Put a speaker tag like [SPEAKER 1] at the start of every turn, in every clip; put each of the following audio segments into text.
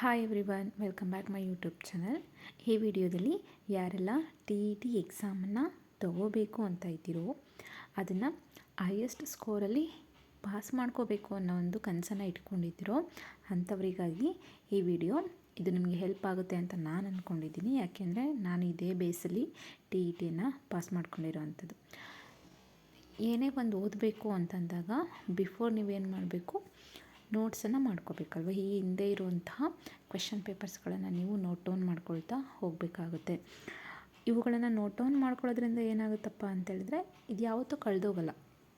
[SPEAKER 1] Hi everyone welcome back my YouTube channel ಈ ವಿಡಿಯೋದಲ್ಲಿ ಯಾರೆಲ್ಲ ಟಿ ಇ ಟಿ ಎಕ್ಸಾಮನ್ನು ತಗೋಬೇಕು ಅಂತ ಇದ್ದೀರೋ, ಅದನ್ನು ಹೈಯೆಸ್ಟ್ ಸ್ಕೋರಲ್ಲಿ ಪಾಸ್ ಮಾಡ್ಕೋಬೇಕು ಅನ್ನೋ ಒಂದು ಕನಸನ್ನು ಇಟ್ಕೊಂಡಿದ್ದೀರೋ, ಅಂಥವರಿಗಾಗಿ ಈ ವಿಡಿಯೋ ಇದು ನಿಮಗೆ ಹೆಲ್ಪ್ ಆಗುತ್ತೆ ಅಂತ ನಾನು ಅಂದ್ಕೊಂಡಿದ್ದೀನಿ ಯಾಕೆಂದರೆ ನಾನು ಇದೇ ಬೇಸಲ್ಲಿ ಟಿ ಇ ಟಿಯನ್ನು ಪಾಸ್ ಮಾಡ್ಕೊಂಡಿರೋ ಅಂಥದ್ದು ಏನೇ ಒಂದು ಓದಬೇಕು ಅಂತಂದಾಗ ಬಿಫೋರ್ ನೀವೇನು ಮಾಡಬೇಕು? ನೋಟ್ಸನ್ನು ಮಾಡ್ಕೋಬೇಕಲ್ವ? ಈ ಹಿಂದೆ ಇರುವಂತಹ ಕ್ವೆಶನ್ ಪೇಪರ್ಸ್ಗಳನ್ನು ನೀವು ನೋಟ್ ಡೌನ್ ಮಾಡ್ಕೊಳ್ತಾ ಹೋಗಬೇಕಾಗುತ್ತೆ. ಇವುಗಳನ್ನು ನೋಟ್ ಡೌನ್ ಮಾಡ್ಕೊಳ್ಳೋದ್ರಿಂದ ಏನಾಗುತ್ತಪ್ಪ ಅಂತೇಳಿದ್ರೆ, ಇದು ಯಾವತ್ತೂ ಕಳೆದೋಗಲ್ಲ.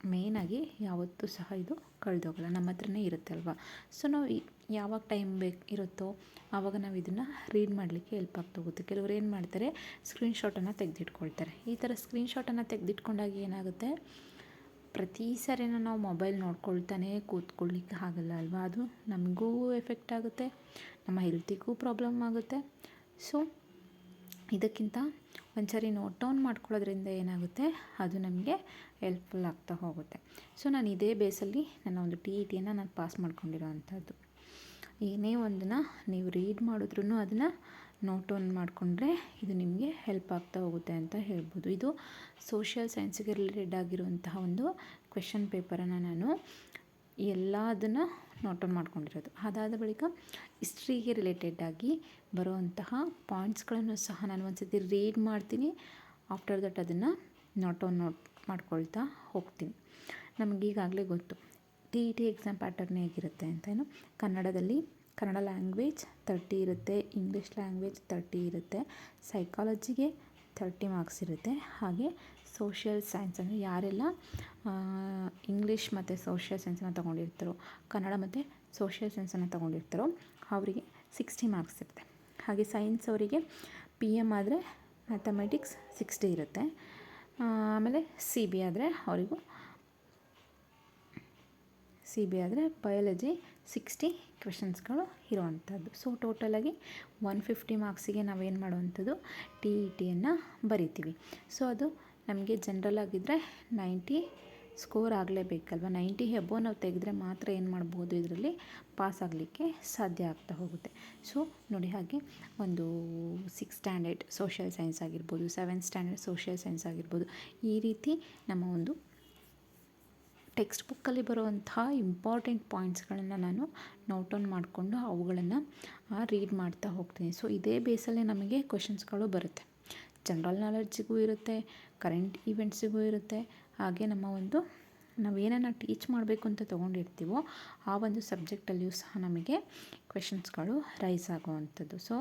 [SPEAKER 1] ಮೇಯ್ನಾಗಿ ಯಾವತ್ತೂ ಸಹ ಇದು ಕಳೆದೋಗಲ್ಲ. ನಮ್ಮ ಹತ್ರನೇ ಇರುತ್ತೆ ಅಲ್ವಾ ಸೊ ನಾವು ಯಾವಾಗ ಟೈಮ್ ಬೇಕು ಇರುತ್ತೋ, ಆವಾಗ ನಾವು ಇದನ್ನು ರೀಡ್ ಮಾಡಲಿಕ್ಕೆ ಹೆಲ್ಪ್ ಆಗ್ತಾ ಹೋಗುತ್ತೆ. ಕೆಲವರು ಏನು ಮಾಡ್ತಾರೆ ಸ್ಕ್ರೀನ್ಶಾಟನ್ನು ತೆಗೆದಿಟ್ಕೊಳ್ತಾರೆ. ಈ ಥರ ಸ್ಕ್ರೀನ್ಶಾಟನ್ನು ತೆಗೆದಿಟ್ಕೊಂಡಾಗ ಏನಾಗುತ್ತೆ? ಪ್ರತಿ ಸರಿನೂ ನಾವು ಮೊಬೈಲ್ ನೋಡ್ಕೊಳ್ತಾನೆ ಕೂತ್ಕೊಳ್ಳಿಕ್ಕೆ ಆಗಲ್ಲ ಅಲ್ವಾ? ಅದು ನಮಗೂ ಎಫೆಕ್ಟ್ ಆಗುತ್ತೆ, ನಮ್ಮ ಹೆಲ್ತಿಗೂ ಪ್ರಾಬ್ಲಮ್ ಆಗುತ್ತೆ. ಸೊ ಇದಕ್ಕಿಂತ ಒಂದ್ಸರಿ ನೋಟ್ ಡೌನ್ ಮಾಡ್ಕೊಳ್ಳೋದ್ರಿಂದ ಏನಾಗುತ್ತೆ? ಅದು ನಮಗೆ ಹೆಲ್ಪ್ಫುಲ್ ಆಗ್ತಾ ಹೋಗುತ್ತೆ. ಸೊ ನಾನು ಇದೇ ಬೇಸಲ್ಲಿ ನನ್ನ ಒಂದು ಟಿ ಇ ಟಿಯನ್ನು ನಾನು ಪಾಸ್ ಮಾಡ್ಕೊಂಡಿರೋ ಅಂಥದ್ದು ಏನೇ ಒಂದನ್ನು ನೀವು ರೀಡ್ ಮಾಡಿದ್ರೂ ಅದನ್ನು ನೋಟ್ ಡೌನ್ ಮಾಡಿಕೊಂಡ್ರೆ ಇದು ನಿಮಗೆ ಹೆಲ್ಪ್ ಆಗ್ತಾ ಹೋಗುತ್ತೆ ಅಂತ ಹೇಳ್ಬೋದು. ಇದು ಸೋಷಿಯಲ್ ಸೈನ್ಸಿಗೆ ರಿಲೇಟೆಡ್ ಆಗಿರುವಂತಹ ಒಂದು ಕ್ವೆಶನ್ ಪೇಪರನ್ನು ನಾನು ಎಲ್ಲದನ್ನು ನೋಟ್ ಆನ್ ಮಾಡ್ಕೊಂಡಿರೋದು. ಅದಾದ ಬಳಿಕ ಹಿಸ್ಟ್ರಿಗೆ ರಿಲೇಟೆಡ್ ಆಗಿ ಬರುವಂತಹ ಪಾಯಿಂಟ್ಸ್ಗಳನ್ನು ಸಹ ನಾನು ಒಂದು ಸತಿ ರೀಡ್ ಮಾಡ್ತೀನಿ. ಆಫ್ಟರ್ ದಟ್ ಅದನ್ನು ನೋಟ್ ಆನ್ ನೋಟ್ ಮಾಡ್ಕೊಳ್ತಾ ಹೋಗ್ತೀನಿ. ನಮಗೀಗಾಗಲೇ ಗೊತ್ತು. T E T exam pattern ಹೇಗಿರುತ್ತೆ ಅಂತ ಏನು? ಕನ್ನಡದಲ್ಲಿ ಕನ್ನಡ ಲ್ಯಾಂಗ್ವೇಜ್ ತರ್ಟಿ ಇರುತ್ತೆ ಇಂಗ್ಲೀಷ್ ಲ್ಯಾಂಗ್ವೇಜ್ ತರ್ಟಿ ಇರುತ್ತೆ ಸೈಕಾಲಜಿಗೆ ತರ್ಟಿ ಮಾರ್ಕ್ಸ್ ಇರುತ್ತೆ. ಹಾಗೆ ಸೋಷಿಯಲ್ ಸೈನ್ಸ್ ಅಂದರೆ ಯಾರೆಲ್ಲ ಇಂಗ್ಲೀಷ್ ಮತ್ತು ಸೋಷಿಯಲ್ ಸೈನ್ಸನ್ನು ತೊಗೊಂಡಿರ್ತಾರೋ, ಕನ್ನಡ ಮತ್ತು ಸೋಷಿಯಲ್ ಸೈನ್ಸನ್ನು ತೊಗೊಂಡಿರ್ತಾರೋ, ಅವರಿಗೆ ಸಿಕ್ಸ್ಟಿ ಮಾರ್ಕ್ಸ್ ಇರುತ್ತೆ. ಹಾಗೆ ಸೈನ್ಸ್ ಅವರಿಗೆ ಪಿ ಎಂ ಆದರೆ ಮ್ಯಾಥಮೆಟಿಕ್ಸ್ ಸಿಕ್ಸ್ಟಿ ಇರುತ್ತೆ. ಆಮೇಲೆ ಸಿ ಬಿ ಆದರೆ ಅವರಿಗೂ ಸಿ ಬಿ ಆದರೆ ಬಯಾಲಜಿ ಸಿಕ್ಸ್ಟಿ ಕ್ವೆಶನ್ಸ್ಗಳು ಇರುವಂಥದ್ದು. ಸೊ ಟೋಟಲಾಗಿ ಒನ್ ಫಿಫ್ಟಿ ಮಾರ್ಕ್ಸಿಗೆ ನಾವೇನು ಮಾಡುವಂಥದ್ದು? ಟಿ ಇ ಟಿಯನ್ನು ಬರಿತೀವಿ. ಸೊ ಅದು ನಮಗೆ ಜನ್ರಲ್ ಆಗಿದ್ದರೆ ನೈಂಟಿ ಸ್ಕೋರ್ ಆಗಲೇಬೇಕಲ್ವ? ನೈಂಟಿ ಹೆಬ್ಬೋ ನಾವು ತೆಗೆದ್ರೆ ಮಾತ್ರ ಏನು ಮಾಡ್ಬೋದು ಇದರಲ್ಲಿ? ಪಾಸ್ ಆಗಲಿಕ್ಕೆ ಸಾಧ್ಯ ಆಗ್ತಾ ಹೋಗುತ್ತೆ. ಸೊ ನೋಡಿ ಹಾಗೆ ಒಂದು ಸಿಕ್ಸ್ ಸ್ಟ್ಯಾಂಡರ್ಡ್ ಸೋಷಿಯಲ್ ಸೈನ್ಸ್ ಆಗಿರ್ಬೋದು ಸೆವೆಂತ್ ಸ್ಟ್ಯಾಂಡರ್ಡ್ ಸೋಷಿಯಲ್ ಸೈನ್ಸ್ ಆಗಿರ್ಬೋದು, ಈ ರೀತಿ ನಮ್ಮ ಒಂದು ಟೆಕ್ಸ್ಟ್ ಬುಕ್ಕಲ್ಲಿ ಬರುವಂತಹ ಇಂಪಾರ್ಟೆಂಟ್ ಪಾಯಿಂಟ್ಸ್ಗಳನ್ನು ನಾನು ನೋಟ್ ಆನ್ ಮಾಡಿಕೊಂಡು ಅವುಗಳನ್ನು ರೀಡ್ ಮಾಡ್ತಾ ಹೋಗ್ತೀನಿ. ಸೊ ಇದೇ ಬೇಸಲ್ಲೇ ನಮಗೆ ಕ್ವೆಶನ್ಸ್ಗಳು ಬರುತ್ತೆ. ಜನರಲ್ ನಾಲೆಡ್ಜಿಗೂ ಇರುತ್ತೆ ಕರೆಂಟ್ ಇವೆಂಟ್ಸಿಗೂ ಇರುತ್ತೆ. ಹಾಗೆ ನಮ್ಮ ಒಂದು, ನಾವೇನನ್ನು ಟೀಚ್ ಮಾಡಬೇಕು ಅಂತ ತೊಗೊಂಡಿರ್ತೀವೋ, ಆ ಒಂದು ಸಬ್ಜೆಕ್ಟಲ್ಲಿಯೂ ಸಹ ನಮಗೆ ಕ್ವೆಶನ್ಸ್ಗಳು ರೈಸ್ ಆಗುವಂಥದ್ದು. ಸೊ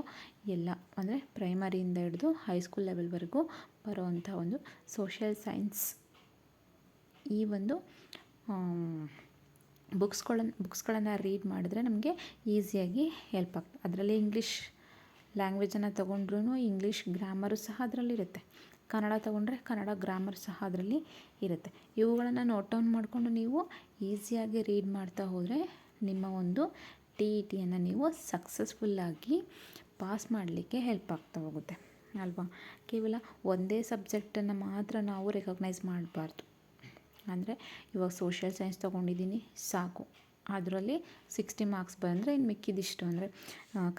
[SPEAKER 1] ಎಲ್ಲ, ಅಂದರೆ ಪ್ರೈಮರಿಯಿಂದ ಹಿಡಿದು ಹೈಸ್ಕೂಲ್ ಲೆವೆಲ್ವರೆಗೂ ಬರುವಂಥ ಒಂದು ಸೋಷಿಯಲ್ ಸೈನ್ಸ್ ಈ ಒಂದು ಬುಕ್ಸ್ಗಳನ್ನು ಬುಕ್ಸ್ಗಳನ್ನು ರೀಡ್ ಮಾಡಿದ್ರೆ ನಮಗೆ ಈಸಿಯಾಗಿ ಹೆಲ್ಪ್ ಆಗ್ತದೆ. ಅದರಲ್ಲಿ ಇಂಗ್ಲೀಷ್ ಲ್ಯಾಂಗ್ವೇಜನ್ನು ತೊಗೊಂಡ್ರೂ ಇಂಗ್ಲೀಷ್ ಗ್ರಾಮರು ಸಹ ಅದರಲ್ಲಿರುತ್ತೆ ಕನ್ನಡ ತೊಗೊಂಡ್ರೆ ಕನ್ನಡ ಗ್ರಾಮರ್ ಸಹ ಅದರಲ್ಲಿ ಇರುತ್ತೆ. ಇವುಗಳನ್ನು ನೋಟ್ ಡೌನ್ ಮಾಡಿಕೊಂಡು ನೀವು ಈಸಿಯಾಗಿ ರೀಡ್ ಮಾಡ್ತಾ ಹೋದರೆ ನಿಮ್ಮ ಒಂದು ಟಿ ಇ ಟಿಯನ್ನು ನೀವು ಸಕ್ಸಸ್ಫುಲ್ಲಾಗಿ ಪಾಸ್ ಮಾಡಲಿಕ್ಕೆ ಹೆಲ್ಪ್ ಆಗ್ತಾ ಹೋಗುತ್ತೆ. ಅಲ್ವಾ? ಕೇವಲ ಒಂದೇ ಸಬ್ಜೆಕ್ಟನ್ನು ಮಾತ್ರ ನಾವು ರೆಕಗ್ನೈಸ್ ಮಾಡಬಾರ್ದು. ಅಂದರೆ ಇವಾಗ ಸೋಷಿಯಲ್ ಸೈನ್ಸ್ ತೊಗೊಂಡಿದ್ದೀನಿ, ಸಾಕು. ಅದರಲ್ಲಿ ಸಿಕ್ಸ್ಟಿ ಮಾರ್ಕ್ಸ್ ಬಂದರೆ ಇನ್ನು ಮಿಕ್ಕಿದಿಷ್ಟು ಅಂದರೆ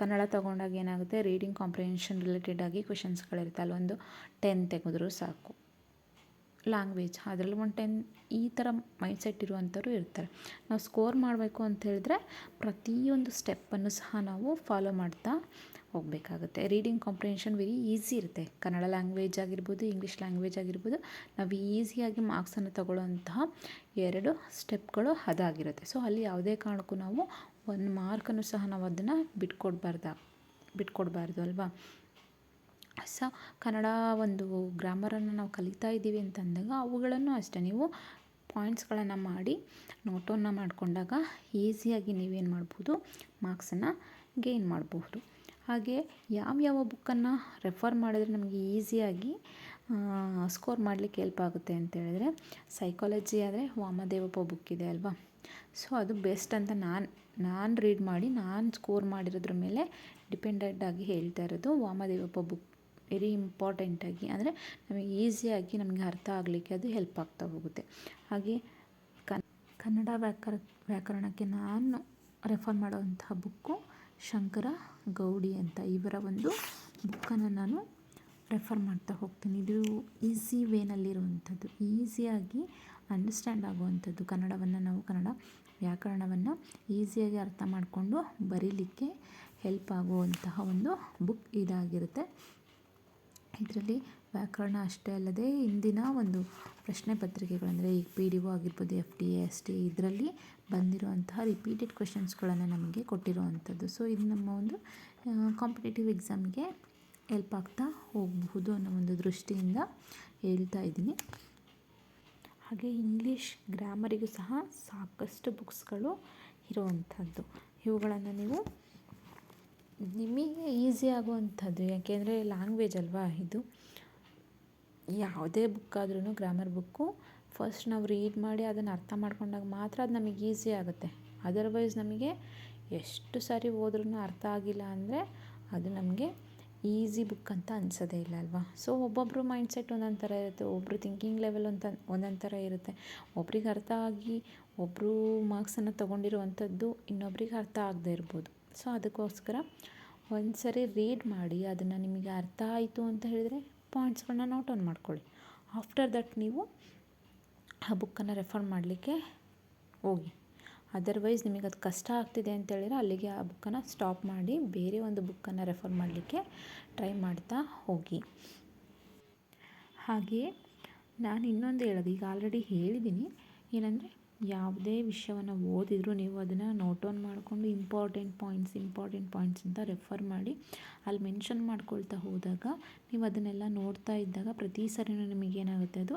[SPEAKER 1] ಕನ್ನಡ ತೊಗೊಂಡಾಗ ಏನಾಗುತ್ತೆ ರೀಡಿಂಗ್ ಕಾಂಪ್ರಿಹೆನ್ಷನ್ ರಿಲೇಟೆಡ್ ಆಗಿ ಕ್ವೆಶನ್ಸ್ಗಳಿರುತ್ತೆ ಅಲ್ಲೊಂದು ಟೆನ್ ತೆಗೆದ್ರು ಸಾಕು. ಲ್ಯಾಂಗ್ವೇಜ್ ಅದರಲ್ಲಿ ಒನ್ ಟೆನ್ ಈ ಥರ ಮೈಂಡ್ಸೆಟ್ ಇರುವಂಥವ್ರು ಇರ್ತಾರೆ. ನಾವು ಸ್ಕೋರ್ ಮಾಡಬೇಕು ಅಂತ ಹೇಳಿದ್ರೆ ಪ್ರತಿಯೊಂದು ಸ್ಟೆಪ್ಪನ್ನು ಸಹ ನಾವು ಫಾಲೋ ಮಾಡ್ತಾ ಹೋಗಬೇಕಾಗುತ್ತೆ. ರೀಡಿಂಗ್ ಕಾಂಪ್ರಿಹೆನ್ಷನ್ ವೆರಿ ಈಸಿ ಇರುತ್ತೆ. ಕನ್ನಡ ಲ್ಯಾಂಗ್ವೇಜ್ ಆಗಿರ್ಬೋದು ಇಂಗ್ಲೀಷ್ ಲ್ಯಾಂಗ್ವೇಜ್ ಆಗಿರ್ಬೋದು, ನಾವು ಈಸಿಯಾಗಿ ಮಾರ್ಕ್ಸನ್ನು ತಗೊಳ್ಳೋಂತಹ ಎರಡು ಸ್ಟೆಪ್ಗಳು ಅದಾಗಿರುತ್ತೆ. ಸೊ ಅಲ್ಲಿ ಯಾವುದೇ ಕಾರಣಕ್ಕೂ ನಾವು ಒಂದು ಮಾರ್ಕನ್ನು ಸಹ ನಾವು ಅದನ್ನು ಬಿಟ್ಕೊಡ್ಬಾರ್ದ ಬಿಟ್ಕೊಡ್ಬಾರ್ದು ಅಲ್ವಾ? ಸೊ ಕನ್ನಡ ಒಂದು ಗ್ರಾಮರನ್ನು ನಾವು ಕಲಿತಾ ಇದ್ದೀವಿ ಅಂತಂದಾಗ ಅವುಗಳನ್ನು ಅಷ್ಟೇ, ನೀವು ಪಾಯಿಂಟ್ಸ್ಗಳನ್ನು ಮಾಡಿ ನೋಟನ್ನು ಮಾಡಿಕೊಂಡಾಗ ಈಸಿಯಾಗಿ ನೀವೇನು ಮಾಡ್ಬೋದು, ಮಾರ್ಕ್ಸನ್ನು ಗೇನ್ ಮಾಡಬಹುದು ಹಾಗೆ ಯಾವ್ಯಾವ ಬುಕ್ಕನ್ನು ರೆಫರ್ ಮಾಡಿದ್ರೆ ನಮಗೆ ಈಸಿಯಾಗಿ ಸ್ಕೋರ್ ಮಾಡಲಿಕ್ಕೆ ಹೆಲ್ಪ್ ಆಗುತ್ತೆ ಅಂತ ಹೇಳಿದ್ರೆ ಸೈಕಾಲಜಿ ಆದರೆ ವಾಮದೇವಪ್ಪ ಬುಕ್ ಇದೆ ಅಲ್ವಾ? ಸೊ ಅದು ಬೆಸ್ಟ್ ಅಂತ ನಾನು ನಾನು ರೀಡ್ ಮಾಡಿ, ನಾನು ಸ್ಕೋರ್ ಮಾಡಿರೋದ್ರ ಮೇಲೆ ಡಿಪೆಂಡೆಡ್ ಆಗಿ ಹೇಳ್ತಾ ಇರೋದು ವಾಮದೇವಪ್ಪ ಬುಕ್. ವೆರಿ ಇಂಪಾರ್ಟೆಂಟಾಗಿ ಅಂದರೆ ನಮಗೆ ಈಸಿಯಾಗಿ ನಮಗೆ ಅರ್ಥ ಆಗಲಿಕ್ಕೆ ಅದು ಹೆಲ್ಪ್ ಆಗ್ತಾ ಹೋಗುತ್ತೆ. ಹಾಗೆ ಕನ್ನಡ ವ್ಯಾಕರ, ವ್ಯಾಕರಣಕ್ಕೆ ನಾನು ರೆಫರ್ ಮಾಡುವಂತಹ ಬುಕ್ಕು ಶಂಕರ ಗೌಡಿ ಅಂತ. ಇವರ ಒಂದು ಬುಕ್ಕನ್ನು ನಾನು ರೆಫರ್ ಮಾಡ್ತಾ ಹೋಗ್ತೀನಿ. ಇದು ಈಸಿ ವೇನಲ್ಲಿರುವಂಥದ್ದು. ಈಸಿಯಾಗಿ ಅಂಡರ್ಸ್ಟ್ಯಾಂಡ್ ಆಗುವಂಥದ್ದು. ಕನ್ನಡವನ್ನು ನಾವು, ಕನ್ನಡ ವ್ಯಾಕರಣವನ್ನು ಈಸಿಯಾಗಿ ಅರ್ಥ ಮಾಡಿಕೊಂಡು ಬರೀಲಿಕ್ಕೆ ಹೆಲ್ಪ್ ಆಗುವಂತಹ ಒಂದು ಬುಕ್ ಇದಾಗಿರುತ್ತೆ. ಇದರಲ್ಲಿ ವ್ಯಾಕರಣ ಅಷ್ಟೇ ಅಲ್ಲದೆ ಇಂದಿನ ಒಂದು ಪ್ರಶ್ನೆ ಪತ್ರಿಕೆಗಳಂದರೆ ಈಗ ಪಿ ಡಿ ಒ ಆಗಿರ್ಬೋದು, F D A, S T ಇದರಲ್ಲಿ ಬಂದಿರುವಂತಹ ರಿಪೀಟೆಡ್ ಕ್ವೆಶನ್ಸ್ಗಳನ್ನು ನಮಗೆ ಕೊಟ್ಟಿರುವಂಥದ್ದು. ಸೊ ಇದು ನಮ್ಮ ಒಂದು ಕಾಂಪಿಟೇಟಿವ್ ಎಕ್ಸಾಮ್ಗೆ ಹೆಲ್ಪ್ ಆಗ್ತಾ ಹೋಗಬಹುದು ಅನ್ನೋ ಒಂದು ದೃಷ್ಟಿಯಿಂದ ಹೇಳ್ತಾ ಇದ್ದೀನಿ. ಹಾಗೆ ಇಂಗ್ಲೀಷ್ ಗ್ರಾಮರಿಗೂ ಸಹ ಸಾಕಷ್ಟು ಬುಕ್ಸ್ಗಳು ಇರುವಂಥದ್ದು. ಇವುಗಳನ್ನು ನೀವು ನಿಮಗೆ ಈಸಿ ಆಗುವಂಥದ್ದು, ಯಾಕೆಂದರೆ ಲ್ಯಾಂಗ್ವೇಜ್ ಅಲ್ವಾ ಇದು? ಯಾವುದೇ ಬುಕ್ ಆದ್ರೂ ಗ್ರಾಮರ್ ಬುಕ್ಕು ಫಸ್ಟ್ ನಾವು ರೀಡ್ ಮಾಡಿ ಅದನ್ನು ಅರ್ಥ ಮಾಡ್ಕೊಂಡಾಗ ಮಾತ್ರ ಅದು ನಮಗೆ ಈಸಿ ಆಗುತ್ತೆ. ಅದರ್ವೈಸ್ ನಮಗೆ ಎಷ್ಟು ಸಾರಿ ಓದ್ರೂ ಅರ್ಥ ಆಗಿಲ್ಲ ಅಂದರೆ ಅದು ನಮಗೆ ಈಸಿ ಬುಕ್ ಅಂತ ಅನ್ಸೋದೇ ಇಲ್ಲ ಅಲ್ವಾ? ಸೊ ಒಬ್ಬೊಬ್ಬರು ಮೈಂಡ್ಸೆಟ್ ಒಂದೊಂದು ಥರ ಇರುತ್ತೆ ಒಬ್ಬರು ಥಿಂಕಿಂಗ್ ಲೆವೆಲ್ ಅಂತ ಒಂದೊಂದು ಥರ ಇರುತ್ತೆ. ಒಬ್ರಿಗೆ ಅರ್ಥ ಆಗಿ ಒಬ್ಬರು ಮಾರ್ಕ್ಸನ್ನು ತೊಗೊಂಡಿರುವಂಥದ್ದು ಇನ್ನೊಬ್ರಿಗೆ ಅರ್ಥ ಆಗದೆ ಇರ್ಬೋದು. ಸೊ ಅದಕ್ಕೋಸ್ಕರ ಒಂದು ಸರಿ ರೀಡ್ ಮಾಡಿ, ಅದನ್ನು ನಿಮಗೆ ಅರ್ಥ ಆಯಿತು ಅಂತ ಹೇಳಿದರೆ ಪಾಯಿಂಟ್ಸ್ಗಳನ್ನ ನೋಟ್ ಆನ್ ಮಾಡ್ಕೊಳ್ಳಿ. ಆಫ್ಟರ್ ದಟ್ ನೀವು ಆ ಬುಕ್ಕನ್ನು ರೆಫರ್ ಮಾಡಲಿಕ್ಕೆ ಹೋಗಿ. ಅದರ್ವೈಸ್ ನಿಮಗೆ ಅದು ಕಷ್ಟ ಆಗ್ತಿದೆ ಅಂತೇಳಿದರೆ ಅಲ್ಲಿಗೆ ಆ ಬುಕ್ಕನ್ನು ಸ್ಟಾಪ್ ಮಾಡಿ, ಬೇರೆ ಒಂದು ಬುಕ್ಕನ್ನು ರೆಫರ್ ಮಾಡಲಿಕ್ಕೆ ಟ್ರೈ ಮಾಡ್ತಾ ಹೋಗಿ. ಹಾಗೆಯೇ ನಾನು ಇನ್ನೊಂದು ಹೇಳೋದು, ಈಗ ಆಲ್ರೆಡಿ ಹೇಳಿದ್ದೀನಿ ಏನಂದರೆ ಯಾವುದೇ ವಿಷಯವನ್ನು ಓದಿದರೂ ನೀವು ಅದನ್ನು ನೋಟ್ ಆನ್ ಮಾಡಿಕೊಂಡು ಇಂಪಾರ್ಟೆಂಟ್ ಪಾಯಿಂಟ್ಸ್ ಇಂಪಾರ್ಟೆಂಟ್ ಪಾಯಿಂಟ್ಸ್ ಅಂತ ರೆಫರ್ ಮಾಡಿ, ಅಲ್ಲಿ ಮೆನ್ಷನ್ ಮಾಡ್ಕೊಳ್ತಾ ಹೋದಾಗ ನೀವು ಅದನ್ನೆಲ್ಲ ನೋಡ್ತಾ ಇದ್ದಾಗ ಪ್ರತಿ ಸರಿನೂ ನಿಮಗೇನಾಗುತ್ತೆ ಅದು?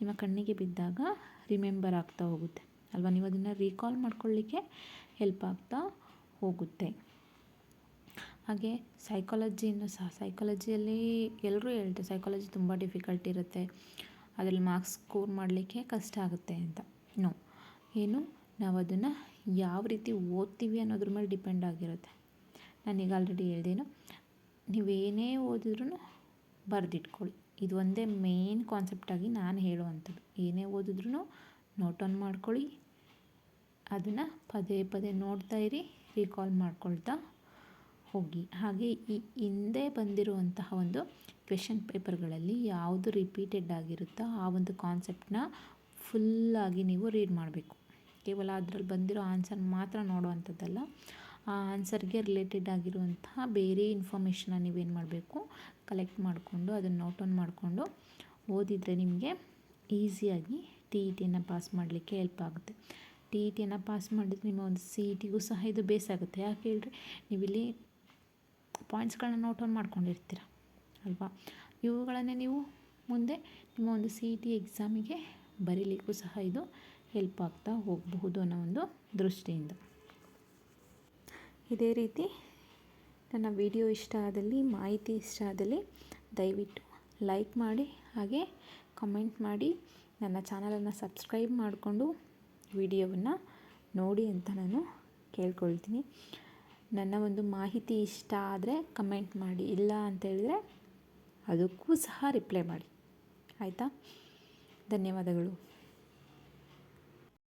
[SPEAKER 1] ನಿಮ್ಮ ಕಣ್ಣಿಗೆ ಬಿದ್ದಾಗ ರಿಮೆಂಬರ್ ಆಗ್ತಾ ಹೋಗುತ್ತೆ. ಅಲ್ವಾ? ನೀವು ಅದನ್ನು ರೀಕಾಲ್ ಮಾಡ್ಕೊಳ್ಳಿಕ್ಕೆ ಹೆಲ್ಪ್ ಆಗ್ತಾ ಹೋಗುತ್ತೆ. ಹಾಗೆ ಸೈಕಾಲಜಿಯನ್ನು ಸಹ ಸೈಕಾಲಜಿಯಲ್ಲಿ ಎಲ್ಲರೂ ಹೇಳ್ತಾರೆ ಸೈಕಾಲಜಿ ತುಂಬ ಡಿಫಿಕಲ್ಟ್ ಇರುತ್ತೆ. ಅದರಲ್ಲಿ ಮಾರ್ಕ್ಸ್ ಸ್ಕೋರ್ ಮಾಡಲಿಕ್ಕೆ ಕಷ್ಟ ಆಗುತ್ತೆ ಅಂತ. ನೋ ಏನು? ನಾವು ಅದನ್ನು ಯಾವ ರೀತಿ ಓದ್ತೀವಿ ಅನ್ನೋದ್ರ ಮೇಲೆ ಡಿಪೆಂಡ್ ಆಗಿರುತ್ತೆ. ನಾನೀಗ ಆಲ್ರೆಡಿ ಹೇಳ್ದೇನು, ನೀವೇನೇ ಓದಿದ್ರೂ ಬರೆದಿಟ್ಕೊಳ್ಳಿ. ಇದು ಒಂದೇ ಮೇನ್ ಕಾನ್ಸೆಪ್ಟಾಗಿ ನಾನು ಹೇಳುವಂಥದ್ದು. ಏನೇ ಓದಿದ್ರೂ ನೋಟ್ ಆನ್ ಮಾಡ್ಕೊಳ್ಳಿ. ಅದನ್ನು ಪದೇ ಪದೇ ನೋಡ್ತಾ ಇರಿ ರೀಕಾಲ್ ಮಾಡ್ಕೊಳ್ತಾ ಹೋಗಿ. ಹಾಗೆ ಈ ಹಿಂದೆ ಬಂದಿರುವಂತಹ ಒಂದು ಕ್ವೆಶನ್ ಪೇಪರ್ಗಳಲ್ಲಿ ಯಾವುದು ರಿಪೀಟೆಡ್ ಆಗಿರುತ್ತೋ ಆ ಒಂದು ಕಾನ್ಸೆಪ್ಟನ್ನ ಫುಲ್ಲಾಗಿ ನೀವು ರೀಡ್ ಮಾಡಬೇಕು. ಕೇವಲ ಅದರಲ್ಲಿ ಬಂದಿರೋ ಆನ್ಸರ್ ಮಾತ್ರ ನೋಡುವಂಥದ್ದಲ್ಲ. ಆ ಆನ್ಸರ್ಗೆ ರಿಲೇಟೆಡ್ ಆಗಿರುವಂತಹ ಬೇರೆ ಇನ್ಫಾರ್ಮೇಷನ್ನ ನೀವೇನು ಮಾಡಬೇಕು? ಕಲೆಕ್ಟ್ ಮಾಡಿಕೊಂಡು ಅದನ್ನು ನೋಟ್ ಆನ್ ಮಾಡಿಕೊಂಡು ಓದಿದರೆ ನಿಮಗೆ ಈಸಿಯಾಗಿ ಟಿ ಇ ಟಿಯನ್ನು ಪಾಸ್ ಮಾಡಲಿಕ್ಕೆ ಹೆಲ್ಪ್ ಆಗುತ್ತೆ. ಟಿ ಇ ಟಿಯನ್ನು ಪಾಸ್ ಮಾಡಿದರೆ ನಿಮ್ಮ ಒಂದು ಸಿ ಇ ಟಿಗೂ ಸಹ ಇದು ಬೇಸಾಗುತ್ತೆ. ಯಾಕೆ ಹೇಳ್ರಿ ನೀವಿಲ್ಲಿ ಪಾಯಿಂಟ್ಸ್ಗಳನ್ನ ನೋಟ್ ಆನ್ ಮಾಡ್ಕೊಂಡಿರ್ತೀರ, ಅಲ್ವಾ? ಇವುಗಳನ್ನೇ ನೀವು ಮುಂದೆ ನಿಮ್ಮ ಒಂದು ಸಿ ಇ ಟಿ ಎಕ್ಸಾಮಿಗೆ ಬರೀಲಿಕ್ಕೂ ಸಹ ಇದು ಹೆಲ್ಪ್ ಆಗ್ತಾ ಹೋಗಬಹುದು ಅನ್ನೋ ಒಂದು ದೃಷ್ಟಿಯಿಂದ. ಇದೇ ರೀತಿ ನನ್ನ ವಿಡಿಯೋ ಇಷ್ಟ ಆದಲ್ಲಿ, ಮಾಹಿತಿ ಇಷ್ಟ ಆದಲ್ಲಿ ದಯವಿಟ್ಟು ಲೈಕ್ ಮಾಡಿ, ಹಾಗೆ ಕಮೆಂಟ್ ಮಾಡಿ, ನನ್ನ ಚಾನಲನ್ನು ಸಬ್ಸ್ಕ್ರೈಬ್ ಮಾಡಿಕೊಂಡು ವಿಡಿಯೋವನ್ನು ನೋಡಿ ಅಂತ ನಾನು ಕೇಳ್ಕೊಳ್ತೀನಿ. ನನ್ನ ಒಂದು ಮಾಹಿತಿ ಇಷ್ಟ ಆದರೆ ಕಮೆಂಟ್ ಮಾಡಿ, ಇಲ್ಲ ಅಂತ ಹೇಳಿದರೆ ಅದಕ್ಕೂ ಸಹ ರಿಪ್ಲೈ ಮಾಡಿ. ಆಯಿತಾ? ಧನ್ಯವಾದಗಳು.